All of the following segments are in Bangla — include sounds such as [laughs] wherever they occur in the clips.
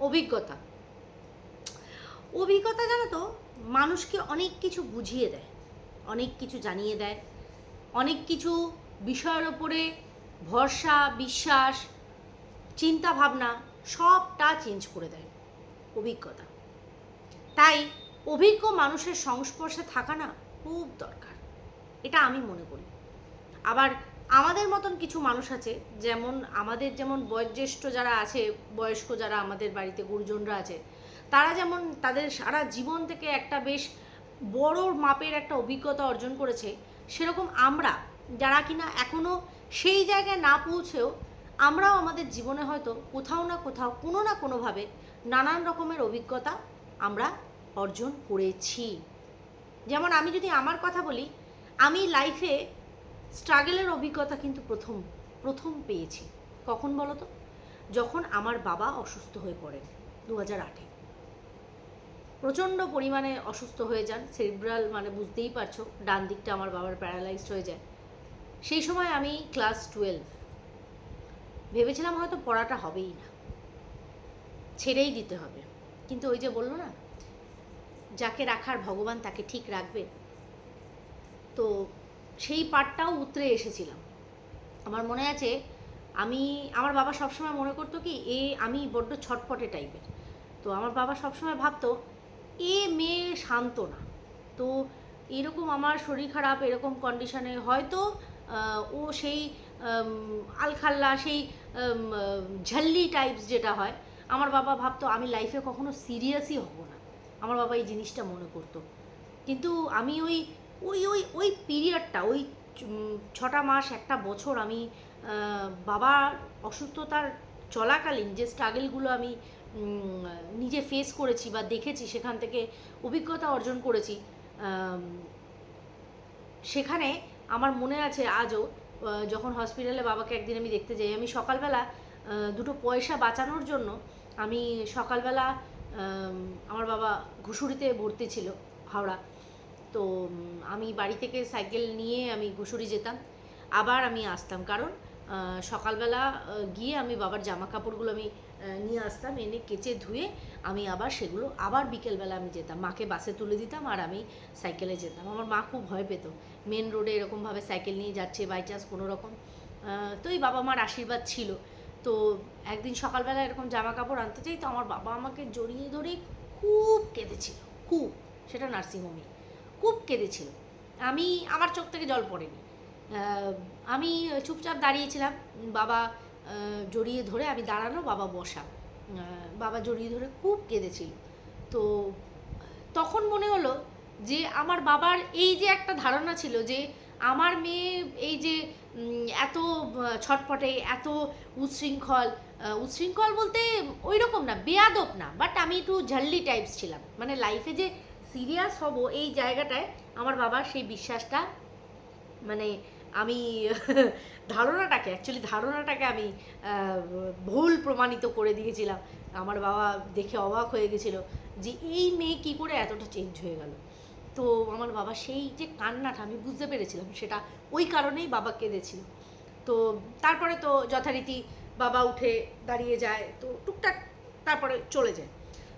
অভিজ্ঞতা। অভিজ্ঞতা জানো তো, মানুষকে অনেক কিছু বুঝিয়ে দেয়, অনেক কিছু জানিয়ে দেয়, অনেক কিছু বিষয়ের ওপরে ভরসা, বিশ্বাস চিন্তা ভাবনা সবটা চেঞ্জ করে দেয় অভিজ্ঞতা। তাই অভিজ্ঞ মানুষের সংস্পর্শে থাকা না খুব দরকার, এটা আমি মনে করি। আবার আমাদের মতন কিছু মানুষ আছে, যেমন আমাদের যেমন বয়োজ্যেষ্ঠ যারা আছে, বয়স্ক যারা আমাদের বাড়িতে গুরুজনরা আছে, তারা যেমন তাদের সারা জীবন থেকে একটা বেশ বড় মাপের একটা অভিজ্ঞতা অর্জন করেছে, সেরকম আমরা যারা কিনা এখনও সেই জায়গায় না পৌঁছেও আমরাও আমাদের জীবনে হয়তো কোথাও না কোথাও কোনো না কোনোভাবে নানান রকমের অভিজ্ঞতা আমরা অর্জন করেছি। যেমন আমি যদি আমার কথা বলি, আমি লাইফে স্ট্রাগলের অভিজ্ঞতা কিন্তু প্রথম প্রথম পেয়েছি। কখন বলো তো? যখন আমার বাবা অসুস্থ হয়ে পড়েন দু হাজার আটে। প্রচণ্ড পরিমাণে অসুস্থ হয়ে যান সেরিব্রাল মানে বুঝতেই পারছ, ডান দিকটা আমার বাবার প্যারালাইজড হয়ে যায়। সেই সময় আমি ক্লাস টুয়েলভ ভেবেছিলাম হয়তো পড়াটা হবেই না। ছেড়েই দিতে হবে। কিন্তু ওই যে বলল না, যাকে রাখার ভগবান তাকে ঠিক রাখবে। তো সেই পার্টটাও উতরে এসেছিলাম। আমার মনে আছে, আমি, আমার বাবা সবসময় মনে করতো কি, এ আমি বড্ড ছটপটে টাইপের। তো আমার বাবা সবসময় ভাবতো, এ মেয়ে শান্ত না। তো এরকম আমার শরীর খারাপ, এরকম কন্ডিশনে হয়তো ও সেই আলখাল্লা, সেই ঝাল্লি টাইপস যেটা হয়, আমার বাবা ভাবতো, আমি লাইফে কখনো সিরিয়াসই হব না। আমার বাবা এই জিনিসটা মনে করতো। কিন্তু আমি ওই ওই ওই ওই পিরিয়ডটা ওই ছটা মাস, একটা বছর আমি বাবার অসুস্থতার চলাকালীন যে স্ট্রাগলগুলো আমি নিজে ফেস করেছি বা দেখেছি, সেখান থেকে অভিজ্ঞতা অর্জন করেছি সেখানে আমার মনে আছে আজও যখন হসপিটালে বাবাকে একদিন আমি দেখতে যাই, আমি সকালবেলা দুটো পয়সা বাঁচানোর জন্য আমি সকালবেলা আমার বাবা ঘুষুরিতে ভর্তি ছিল, হাওড়া। তো আমি বাড়ি থেকে সাইকেল নিয়ে আমি ঘুষুরি যেতাম। আবার আমি আসতাম। কারণ সকালবেলা গিয়ে আমি বাবার জামা কাপড়গুলো আমি নিয়ে আসতাম। এনে কেচে ধুয়ে আমি আবার সেগুলো আবার বিকেলবেলা আমি যেতাম। মাকে বাসে তুলে দিতাম আর আমি সাইকেলে যেতাম। আমার মা খুব ভয় পেত। মেন রোডে এরকমভাবে সাইকেল নিয়ে যাচ্ছে বাই চান্স কোনো রকম তো এই বাবা মার আশীর্বাদ ছিল। তো একদিন সকালবেলা এরকম জামা কাপড় আনতে চাই তো আমার বাবা আমাকে জড়িয়ে ধরে খুব কেঁদেছিল। খুব। সেটা নার্সিংহোমে। খুব কেঁদেছিল। আমি আমার চোখ থেকে জল পড়েনি। আমি চুপচাপ দাঁড়িয়েছিলাম। বাবা জড়িয়ে ধরে আমি দাঁড়ানো, বাবা বসা। বাবা জড়িয়ে ধরে খুব কেঁদেছিল। তো তখন মনে হলো যে আমার বাবার এই যে একটা ধারণা ছিল যে আমার মেয়ে এই যে এত ছটপটে, এত উচ্ছৃঙ্খল উচ্ছৃঙ্খল বলতে ওই রকম না, বেয়াদব না। বাট আমি একটু ঝাল্লি টাইপস ছিলাম। মানে লাইফে যে সিরিয়াস হব এই জায়গাটায় আমার বাবার সেই বিশ্বাসটা মানে আমি [laughs] ধারণাটাকে অ্যাকচুয়ালি ধারণাটাকে আমি ভুল প্রমাণিত করে দিয়েছিলাম। আমার বাবা দেখে অবাক হয়ে গেছিল যে এই মেয়ে কী করে এতটা চেঞ্জ হয়ে গেল। তো আমার বাবা সেই যে কান্নাটা আমি বুঝতে পেরেছিলাম, সেটা ওই কারণেই বাবা কেঁদেছিল। তো তারপরে তো যথারীতি বাবা উঠে দাঁড়িয়ে যায়, তো টুকটাক তারপরে চলে যায়।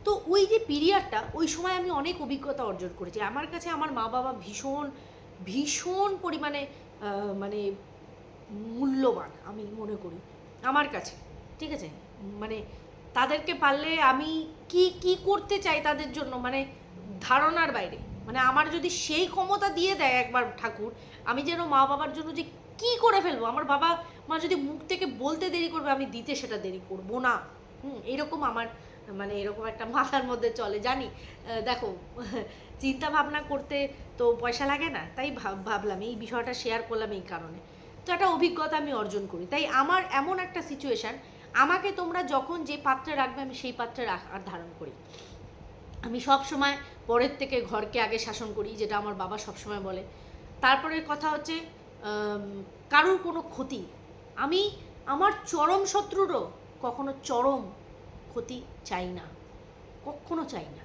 তো ওই যে পিরিয়ডটা, ওই সময় আমি অনেক অভিজ্ঞতা অর্জন করেছি। আমার কাছে আমার মা বাবা ভীষণ ভীষণ পরিমাণে মানে মূল্যবান আমি মনে করি, আমার কাছে। ঠিক আছে? মানে তাদেরকে পারলে আমি কি কি করতে চাই তাদের জন্য? মানে ধারণার বাইরে। মানে আমার যদি সেই ক্ষমতা দিয়ে দেয় একবার ঠাকুর, আমি যেন মা বাবার জন্য যে কি করে ফেলব? আমার বাবা মা যদি মুখ থেকে বলতে দেরি করবে, আমি দিতে সেটা দেরি করব না। হুম, এরকম আমার মানে এরকম একটা মাথার মধ্যে চলে, জানি। দেখো [laughs] চিন্তা ভাবনা করতে তো পয়সা লাগে না, তাই ভাব- ভাবলাম, এই বিষয়টা শেয়ার করলাম এই কারণে। তো একটা অভিজ্ঞতা আমি অর্জন করি। তাই আমার এমন একটা সিচুয়েশান আমাকে তোমরা যখন যে পাত্রে রাখবে, আমি সেই পাত্রে আর ধারণ করি। আমি সব সময় পরের থেকে ঘরকে আগে শাসন করি, যেটা আমার বাবা সব সময় বলে। তারপরে কথা হচ্ছে কারোর কোনো ক্ষতি। আমি, আমার চরম শত্রুরও কখনো চরম ক্ষতি চাই না, কখনো চাই না,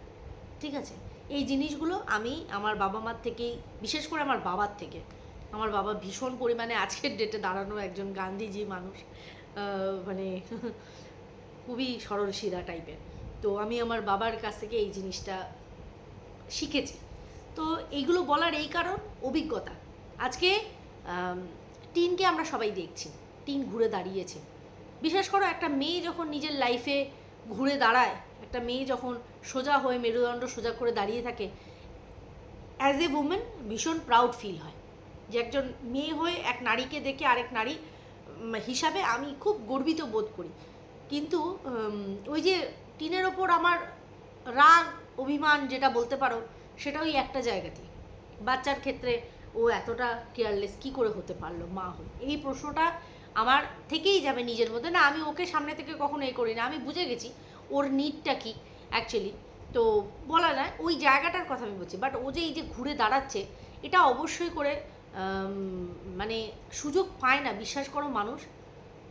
ঠিক আছে? এই জিনিসগুলো আমি আমার বাবা মার থেকেই, বিশেষ করে আমার বাবার থেকে, আমার বাবা ভীষণ পরিমাণে আজকের ডেটে দাঁড়ানো একজন গান্ধীজি মানুষ মানে খুবই সরল টাইপের তো আমি আমার বাবার কাছ থেকে এই জিনিসটা শিখেছি। তো এইগুলো বলার এই কারণ, অভিজ্ঞতা। আজকে টিনকে আমরা সবাই দেখছি, টিন ঘুরে দাঁড়িয়েছে। বিশেষ করে একটা মেয়ে যখন নিজের লাইফে ঘুরে দাঁড়ায়। একটা মেয়ে যখন সোজা হয়ে মেরুদণ্ড সোজা করে দাঁড়িয়ে থাকে অ্যাজ এ উমেন ভীষণ প্রাউড ফিল হয়। যে একজন মেয়ে হয়ে এক নারীকে দেখে আরেক নারী হিসাবে আমি খুব গর্বিত বোধ করি। কিন্তু ওই যে টিনের ওপর আমার রাগ, অভিমান যেটা বলতে পারো, সেটা ওই একটা জায়গাতেই। বাচ্চার ক্ষেত্রে ও এতটা কেয়ারলেস কি করে হতে পারল মা হয়ে? এই প্রশ্নটা আমার থেকেই যাবে নিজের মধ্যে। না, আমি ওকে সামনে থেকে কখনো এ করি না। আমি বুঝে গেছি ওর নিডটা কি অ্যাকচুয়ালি তো বলা যায়, ওই জায়গাটার কথা আমি বলছি। বাট ও যে এই যে ঘুরে দাঁড়াচ্ছে, এটা অবশ্যই করে মানে সুযোগ পায় না। বিশ্বাস করো, মানুষ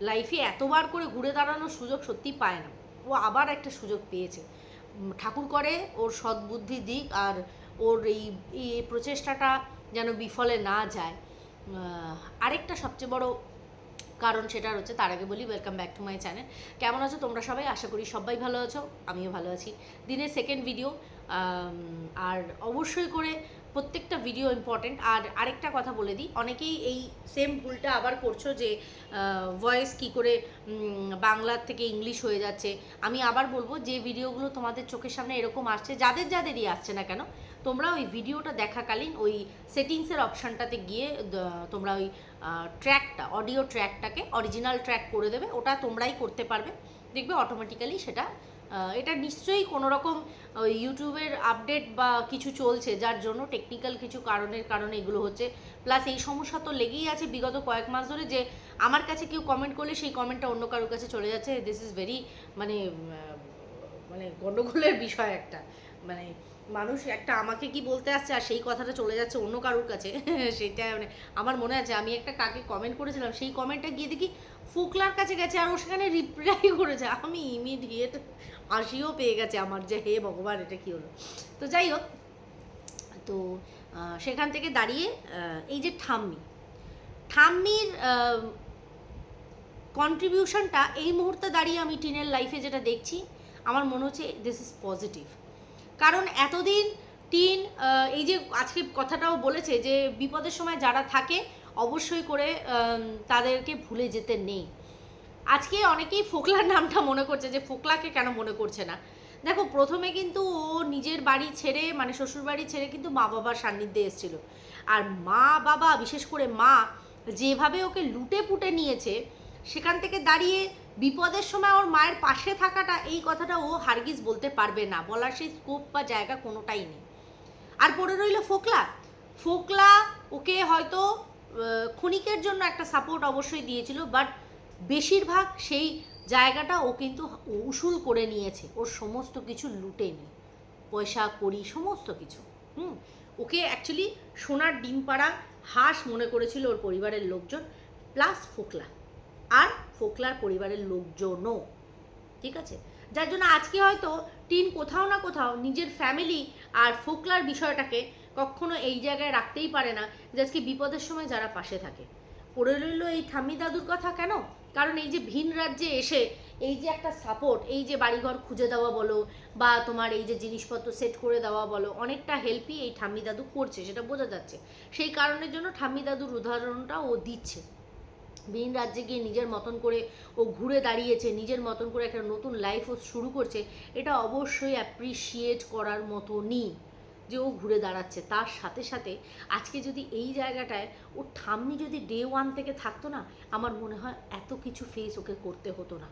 লাইফে এতবার করে ঘুরে দাঁড়ানোর সুযোগ সত্যি পায় না। ও আবার একটা সুযোগ পেয়েছে। ঠাকুর করে ওর সদ্বুদ্ধি দিক আর ওর এই এই প্রচেষ্টাটা যেন বিফলে না যায়। আরেকটা সবচেয়ে বড় কারণ সেটা হচ্ছে তার আগে বলি welcome back to my channel কেমন আছো তোমরা সবাই? আশা করি সবাই ভালো আছো, আমিও ভালো আছি। দিনের সেকেন্ড ভিডিও আর অবশ্যই করে প্রত্যেকটা ভিডিও ইম্পর্টেন্ট আর আরেকটা কথা বলে দিই, অনেকেই এই সেম ভুলটা আবার করছ যে ভয়েস কি করে বাংলার থেকে ইংলিশ হয়ে যাচ্ছে। আমি আবার বলব, যে ভিডিওগুলো তোমাদের চোখের সামনে এরকম আসছে, যাদের যাদেরই আসছে না কেন, তোমরা ওই ভিডিওটা দেখাকালীন ওই সেটিংসের অপশানটাতে গিয়ে তোমরা ওই ট্র্যাকটা অডিও ট্র্যাকটাকে অরিজিনাল ট্র্যাক করে দেবে, ওটা তোমরাই করতে পারবে। দেখবে অটোমেটিক্যালি সেটা এটা নিশ্চয়ই কোনো রকম ইউটিউবের আপডেট বা কিছু চলছে, যার জন্য টেকনিক্যাল কিছু কারণের কারণে এগুলো হচ্ছে। প্লাস এই সমস্যা তো লেগেই আছে বিগত কয়েক মাস ধরে যে আমার কাছে কেউ কমেন্ট করলে সেই কমেন্টটা অন্য কারোর কাছে চলে যাচ্ছে। দিস ইজ ভেরি মানে মানে গণ্ডগোলের বিষয় একটা। মানে মানুষ একটা আমাকে কি বলতে আসছে আর সেই কথাটা চলে যাচ্ছে অন্য কারোর কাছে। [laughs] সেটা মানে আমার মনে আছে, আমি একটা কাকে কমেন্ট করেছিলাম, সেই কমেন্টটা গিয়ে দেখি ফোকলার কাছে গেছে আর ও সেখানে রিপ্লাই করেছে। আমি ইমিডিয়েট হাসিও পেয়ে গেছে আমার যে হে ভগবান, এটা কি হলো? তো যাই হোক, তো সেখান থেকে দাঁড়িয়ে এই যে ঠাম্মি, ঠাম্মির কন্ট্রিবিউশনটা এই মুহূর্তে দাঁড়িয়ে আমি টিনের লাইফে যেটা দেখছি, আমার মনে হচ্ছে দিস ইজ পজিটিভ কারণ এতদিন টিন এই যে আজকে কথাটাও বলেছে যে বিপদের সময় যারা থাকে, অবশ্যই করে তাদেরকে ভুলে যেতে নেই। আজকে অনেকেই ফোকলার নামটা মনে করছে যে ফোকলাকে কেন মনে করছে না। দেখো, প্রথমে কিন্তু ও নিজের বাড়ি ছেড়ে মানে শ্বশুর বাড়ি ছেড়ে কিন্তু মা বাবার সান্নিধ্যে এসেছিল। আর মা বাবা, বিশেষ করে মা, যেভাবে ওকে লুটে পুটে নিয়েছে, সেখান থেকে দাঁড়িয়ে বিপদের সময় ওর মায়ের পাশে থাকাটা, এই কথাটা ও হারগিজ বলতে পারবে না। বলার সেই স্কোপ বা জায়গা কোনোটাই নেই। আর পড়ে রইল ফোকলা। ফোকলা ওকে হয়তো ক্ষণিকের জন্য একটা সাপোর্ট অবশ্যই দিয়েছিল বাট বেশিরভাগ সেই জায়গাটা ও কিন্তু উসুল করে নিয়েছে। ওর সমস্ত কিছু লুটে নি। পয়সা করি সমস্ত কিছু। হুম? ওকে অ্যাকচুয়ালি সোনার ডিম পাড়া হাঁস মনে করেছিল ওর পরিবারের লোকজন প্লাস ফোকলা। আর ফোকলার পরিবারের লোকজনও। ঠিক আছে? যার জন্য আজকে হয়তো টিন কোথাও না কোথাও নিজের ফ্যামিলি আর ফোকলার বিষয়টাকে কখনো এই জায়গায় রাখতেই পারে না যে আজকে বিপদের সময় যারা পাশে থাকে। পড়ে রইল এই ঠাম্মি দাদুর কথা কেন? কারণ এই যে ভিন রাজ্যে এসে এই যে একটা সাপোর্ট এই যে বাড়িঘর খুঁজে দেওয়া বলো বা তোমার এই যে জিনিসপত্র সেট করে দেওয়া বলো, অনেকটা হেল্পই এই ঠাম্মি দাদু করছে, সেটা বোঝা যাচ্ছে। সেই কারণের জন্য ঠাম্মি দাদুর উদাহরণটা ও দিচ্ছে। ভিন রাজ্যে গিয়ে নিজের মতন করে ও ঘুরে দাঁড়িয়েছে, নিজের মতন করে একটা নতুন লাইফ ও শুরু করছে, এটা অবশ্যই অ্যাপ্রিসিয়েট করার মতনই। যে ও ঘুরে দাঁড়াচ্ছে। তার সাথে সাথে আজকে যদি এই জায়গাটায় ও ঠাম্মি যদি ডে ওয়ান থেকে থাকতো না, আমার মনে হয় এত কিছু ফেস ওকে করতে হতো না।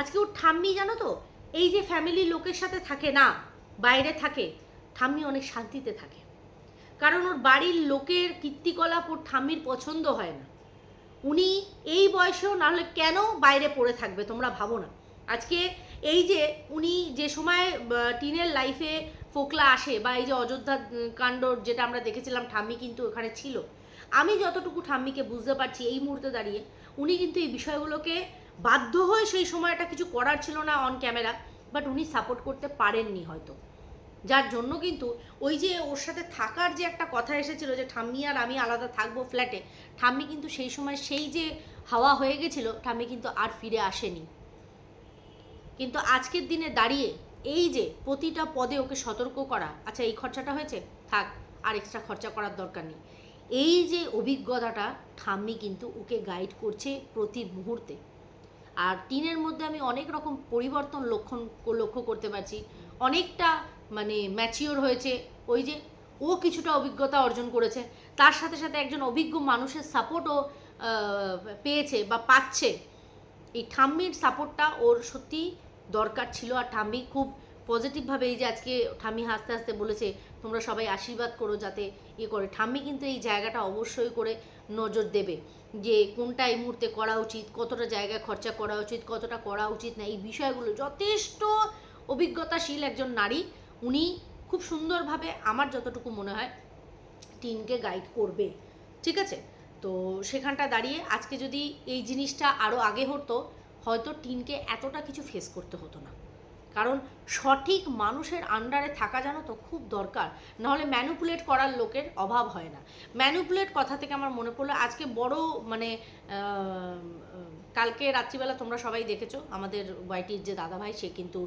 আজকে ওর ঠাম্মি, জানো তো, এই যে ফ্যামিলির লোকের সাথে থাকে না, বাইরে থাকে, ঠাম্মি অনেক শান্তিতে থাকে। কারণ ওর বাড়ির লোকের কীর্তিকলাপ ওর ঠাম্মির পছন্দ হয় না। উনি এই বয়সেও নাহলে কেন বাইরে পড়ে থাকবে তোমরা ভাবো না। আজকে এই যে উনি যে সময় টিনের লাইফে ফোকলা আসে বা এই যে অযোধ্যা কাণ্ড যেটা আমরা দেখেছিলাম ঠাম্মি কিন্তু ওখানে ছিল। আমি যতটুকু ঠাম্মিকে বুঝতে পারছি এই মুহূর্তে দাঁড়িয়ে, উনি কিন্তু এই বিষয়গুলোকে বাধ্য হয়ে সেই সময়টা কিছু করার ছিল না অন ক্যামেরা বাট উনি সাপোর্ট করতে পারেননি হয়তো। যার জন্য কিন্তু ওই যে ওর সাথে থাকার যে একটা কথা এসেছিল যে ঠাম্মি আর আমি আলাদা থাকব ফ্ল্যাটে ঠাম্মি কিন্তু সেই সময় সেই যে হাওয়া হয়ে গেছিল, ঠাম্মি কিন্তু আর ফিরে আসেনি। কিন্তু আজকের দিনে দাঁড়িয়ে এই যে প্রতিটা পদে ওকে সতর্ক করা আচ্ছা এই খরচাটা হয়েছে? থাক, আর এক্সট্রা খরচা করার দরকার নেই। এই যে অভিজ্ঞতাটা ঠাম্মি কিন্তু ওকে গাইড করছে প্রতি মুহূর্তে। আর টিনের মধ্যে আমি অনেক রকম পরিবর্তন লক্ষণ লক্ষ্য করতে পারছি। অনেকটা মানে ম্যাচিওর হয়েছে। ওই যে ও কিছুটা অভিজ্ঞতা অর্জন করেছে। তার সাথে সাথে একজন অভিজ্ঞ মানুষের সাপোর্টও পেয়েছে বা পাচ্ছে। এই ঠাম্মির সাপোর্টটা ওর সত্যি দরকার ছিল আর ঠাম্মি খুব পজিটিভভাবে এই যে আজকে ঠাম্মি হাসতে হাসতে বলেছে, তোমরা সবাই আশীর্বাদ করো যাতে ইয়ে করে। ঠাম্মি কিন্তু এই জায়গাটা অবশ্যই করে নজর দেবে যে কোনটা এই মুহূর্তে করা উচিত, কতটা জায়গায় খরচা করা উচিত, কতটা করা উচিত না, এই বিষয়গুলো যথেষ্ট অভিজ্ঞতাশীল একজন নারী। উনি খুব সুন্দরভাবে আমার যতটুকু মনে হয় টিনকে গাইড করবে। ঠিক আছে? তো সেখানটা দাঁড়িয়ে আজকে যদি এই জিনিসটা আরও আগে হতো হয়তো টিনকে এতটা কিছু ফেস করতে হতো না। কারণ সঠিক মানুষের আন্ডারে থাকা জানো তো খুব দরকার। নাহলে ম্যানুপুলেট করার লোকের অভাব হয় না। ম্যানুপুলেট কথা থেকে আমার মনে পড়ল, আজকে বড় মানে কালকে রাত্রিবেলা তোমরা সবাই দেখেছ, আমাদের ওয়াইটির যে দাদাভাই, সে কিন্তু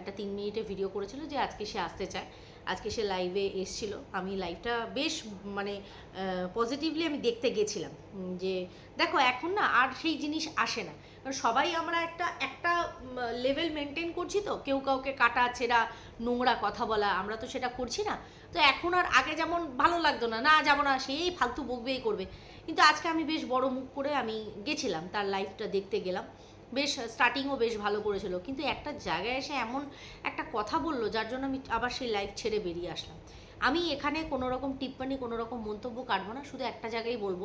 একটা তিন মিনিটে ভিডিও করেছিল যে আজকে সে আসতে চায়। আজকে সে লাইভে এসছিল। আমি লাইভটা বেশ মানে পজিটিভলি আমি দেখতে গেছিলাম যে দেখো এখন না আর সেই জিনিস আসে না। কারণ সবাই আমরা একটা একটা লেভেল মেনটেন করছি তো, কেউ কাউকে কাটা, ছেঁড়া, নোংরা কথা বলা, আমরা তো সেটা করছি না। তো এখন আর আগে যেমন ভালো লাগতো না না যাব না সেই ফালতু বকবেই করবে। কিন্তু আজকে আমি বেশ বড় মুখ করে আমি গেছিলাম, তার লাইফটা দেখতে গেলাম। বেশ স্টার্টিংও বেশ ভালো করেছিল। কিন্তু একটা জায়গায় এসে এমন একটা কথা বলল, যার জন্য আমি আবার সেই লাইফ ছেড়ে বেরিয়ে আসলাম। আমি এখানে কোনো রকম টিপ্পনি কোনো রকম মন্তব্য কাটবো না, শুধু একটা জায়গায় বলব।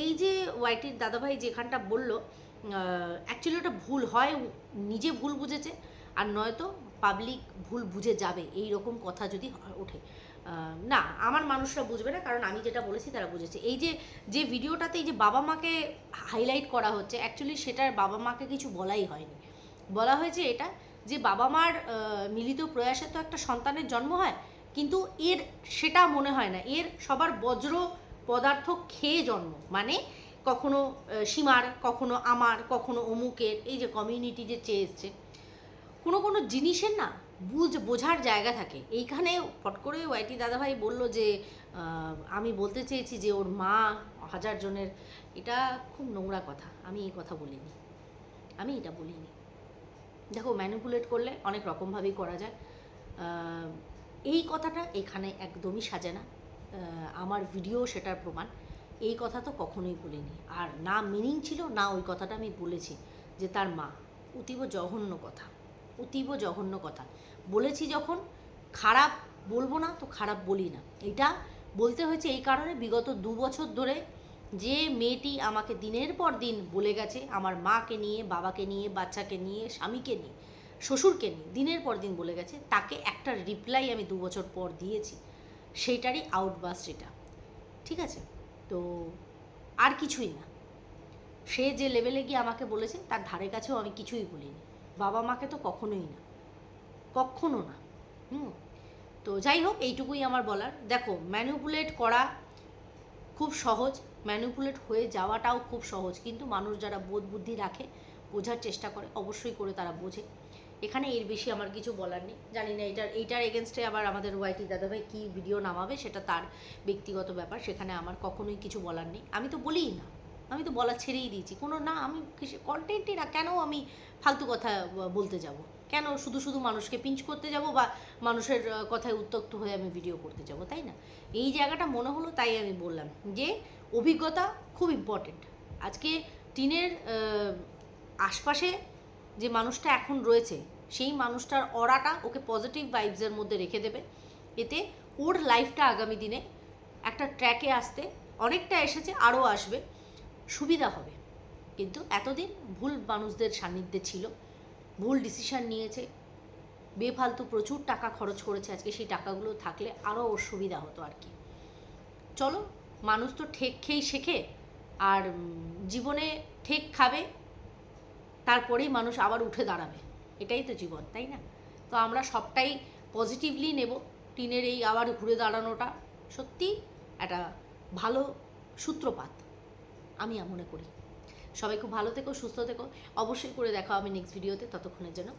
এই যে ওয়াইটির দাদাভাই যেখানটা বলল অ্যাকচুয়ালি ওটা ভুল হয় নিজে ভুল বুঝেছে, আর নয়তো পাবলিক ভুল বুঝে যাবে এই রকম কথা যদি ওঠে। না, আমার মানুষরা বুঝবে না, কারণ আমি যেটা বলেছি তারা বুঝেছে। এই যে যে ভিডিওটাতে এই যে বাবা মাকে হাইলাইট করা হচ্ছে অ্যাকচুয়ালি সেটার বাবা মাকে কিছু বলাই হয়নি। বলা হয়েছে এটা, যে বাবা মার মিলিত প্রয়াসে তো একটা সন্তানের জন্ম হয়, কিন্তু এর সেটা মনে হয় না। এর সবার বজ্র পদার্থ খেয়ে জন্ম মানে কখনো সীমার, কখনো আমার, কখনো অমুকের, এই যে কমিউনিটি যে চেয়ে এসছে। কোনো কোনো জিনিসের না বুঝ, বোঝার জায়গা থাকে। এইখানে ফট করে ওয়াইটি দাদাভাই বলল যে আমি বলতে চেয়েছি যে ওর মা হাজার জনের, এটা খুব নোংরা কথা। আমি এই কথা বলিনি। আমি এটা বলিনি। দেখো ম্যানিপুলেট করলে অনেক রকমভাবেই করা যায়। এই কথাটা এখানে একদমই সাজে না। আমার ভিডিও সেটার প্রমাণ। এই কথা তো কখনোই বলিনি। আর না মিনিং ছিল, না ওই কথাটা আমি বলেছি যে তার মা। অতীব জঘন্য কথা। অতীব জঘন্য কথা। বলেছি যখন, খারাপ বলব না তো খারাপ বলি না। এটা বলতে হয়েছে এই কারণে বিগত দু বছর ধরে যে মেয়েটি আমাকে দিনের পর দিন বলে গেছে, আমার মাকে নিয়ে, বাবাকে নিয়ে, বাচ্চাকে নিয়ে, স্বামীকে নিয়ে, শ্বশুরকে নিয়ে, দিনের পর দিন বলে গেছে, তাকে একটা রিপ্লাই আমি দু বছর পর দিয়েছি। সেইটারই আউটবাস্ট এটা। ঠিক আছে? তো আর কিছুই না। সে যে লেভেলে গিয়ে আমাকে বলেছে, তার ধারে কাছেও আমি কিছুই বলিনি। বাবা মাকে তো কখনোই না। কখনো না। হুম? তো যাই হোক, এইটুকুই আমার বলার। দেখো ম্যানিপুলেট করা খুব সহজ। ম্যানিপুলেট হয়ে যাওয়াটাও খুব সহজ। কিন্তু মানুষ যারা বোধ বুদ্ধি রাখে, বোঝার চেষ্টা করে, অবশ্যই করে তারা বোঝে। এখানে এর বেশি আমার কিছু বলার নেই। জানি না এটার এইটার এগেনস্টে আবার আমাদের ওয়াইটি দাদাভাই কী ভিডিও নামাবে, সেটা তার ব্যক্তিগত ব্যাপার। সেখানে আমার কখনোই কিছু বলার নেই। আমি তো বলিই না। আমি তো বলা ছেড়েই দিয়েছি। কোনো না, আমি কন্টেন্টই না, কেন আমি ফালতু কথা বলতে যাব? কেন শুধু শুধু মানুষকে পিঞ্চ করতে যাব বা মানুষের কথায় উত্তক্ত হয়ে আমি ভিডিও করতে যাব, তাই না? এই জায়গাটা মনে হলো তাই আমি বললাম যে, অভিজ্ঞতা খুব ইম্পর্টেন্ট আজকে টিনের আশপাশে যে মানুষটা এখন রয়েছে, সেই মানুষটার অরাটা ওকে পজিটিভ ভাইবসের মধ্যে রেখে দেবে। এতে ওর লাইফটা আগামী দিনে একটা ট্র্যাকে আসতে অনেকটা এসেছে, আরও আসবে। সুবিধা হবে। কিন্তু এতদিন ভুল মানুষদের সান্নিধ্যে ছিল, ভুল ডিসিশন নিয়েছে, বেফালতু প্রচুর টাকা খরচ করেছে আজকে, সেই টাকাগুলো থাকলে আরও সুবিধা হতো আর কি। চলো, মানুষ তো ঠেক খেয়েই শেখে, আর জীবনে ঠেক খাবে, তারপরেই মানুষ আবার উঠে দাঁড়াবে। এটাই তো জীবন, তাই না? তো আমরা সবটাই পজিটিভলি নেব, টিনের এই আবার ঘুরে দাঁড়ানোটা সত্যি একটা ভালো সূত্রপাত। আমি মনে করি। সবাই খুব ভালো থেকো, সুস্থ থেকো। অবশ্যই করে দেখো আমি নেক্সট ভিডিওতে ততক্ষণের জন্য